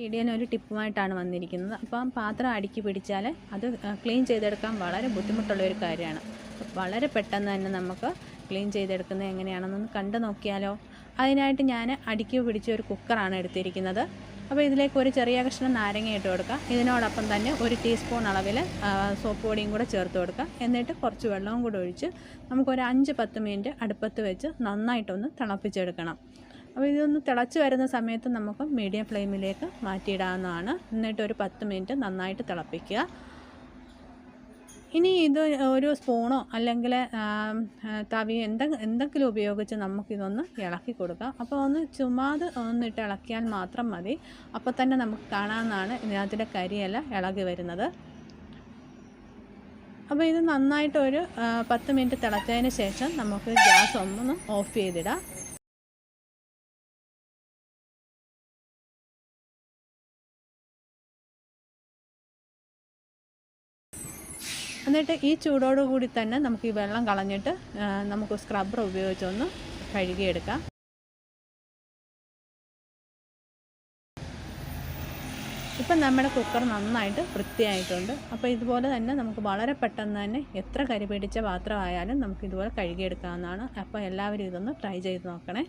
വീഡിയോയിൽ ഒരു ടിപ്പുമായിട്ടാണ് വന്നിരിക്കുന്നത്. അപ്പം പാത്രം അടുക്കി പിടിച്ചാൽ അത് ക്ലീൻ ചെയ്തെടുക്കാൻ വളരെ ബുദ്ധിമുട്ടുള്ള ഒരു കാര്യമാണ്. വളരെ പെട്ടെന്ന് തന്നെ നമുക്ക് ക്ലീൻ ചെയ്തെടുക്കുന്നത് എങ്ങനെയാണെന്നൊന്ന് കണ്ടു നോക്കിയാലോ? അതിനായിട്ട് ഞാൻ അടുക്കി പിടിച്ച ഒരു കുക്കറാണ് എടുത്തിരിക്കുന്നത്. അപ്പോൾ ഇതിലേക്ക് ഒരു ചെറിയ കഷ്ണം നാരങ്ങ ഇട്ട് കൊടുക്കുക. ഇതിനോടൊപ്പം തന്നെ ഒരു ടീസ്പൂൺ അളവിൽ സോപ്പ് പൊടിയും കൂടെ ചേർത്ത് കൊടുക്കുക. എന്നിട്ട് കുറച്ച് വെള്ളവും കൂടെ ഒഴിച്ച് നമുക്കൊരു അഞ്ച് പത്ത് മിനിറ്റ് അടുപ്പത്ത് വെച്ച് നന്നായിട്ടൊന്ന് തിളപ്പിച്ചെടുക്കണം. അപ്പോൾ ഇതൊന്ന് തിളച്ച് വരുന്ന സമയത്ത് നമുക്ക് മീഡിയം ഫ്ലെയിമിലേക്ക് മാറ്റിയിടാവുന്നതാണ്. എന്നിട്ട് ഒരു പത്ത് മിനിറ്റ് നന്നായിട്ട് തിളപ്പിക്കുക. ഇനി ഇത് ഒരു സ്പൂണോ അല്ലെങ്കിൽ തവി എന്ത എന്തെങ്കിലും ഉപയോഗിച്ച് നമുക്കിതൊന്ന് ഇളക്കി കൊടുക്കാം. അപ്പോൾ ഒന്ന് ചുമ്മാതെ ഒന്നിട്ട് ഇളക്കിയാൽ മാത്രം മതി. അപ്പോൾ തന്നെ നമുക്ക് കാണാമെന്നാണ് ഇതിനകത്തിലെ കരിയെല്ലാം ഇളകി വരുന്നത്. അപ്പോൾ ഇത് നന്നായിട്ടൊരു പത്ത് മിനിറ്റ് തിളച്ചതിന് ശേഷം നമുക്ക് ഗ്യാസ് ഒന്ന് ഓഫ് ചെയ്തിടാം. എന്നിട്ട് ഈ ചൂടോടു കൂടി തന്നെ നമുക്ക് ഈ വെള്ളം കളഞ്ഞിട്ട് നമുക്ക് സ്ക്രബ്ബർ ഉപയോഗിച്ചൊന്ന് കഴുകിയെടുക്കാം. ഇപ്പം നമ്മുടെ കുക്കർ നന്നായിട്ട് വൃത്തിയായിട്ടുണ്ട്. അപ്പോൾ ഇതുപോലെ തന്നെ നമുക്ക് വളരെ പെട്ടെന്ന് തന്നെ എത്ര കരി പിടിച്ച പാത്രമായാലും നമുക്ക് ഇതുപോലെ കഴുകിയെടുക്കാവുന്നതാണ്. അപ്പോൾ എല്ലാവരും ഇതൊന്ന് ട്രൈ ചെയ്ത് നോക്കണേ.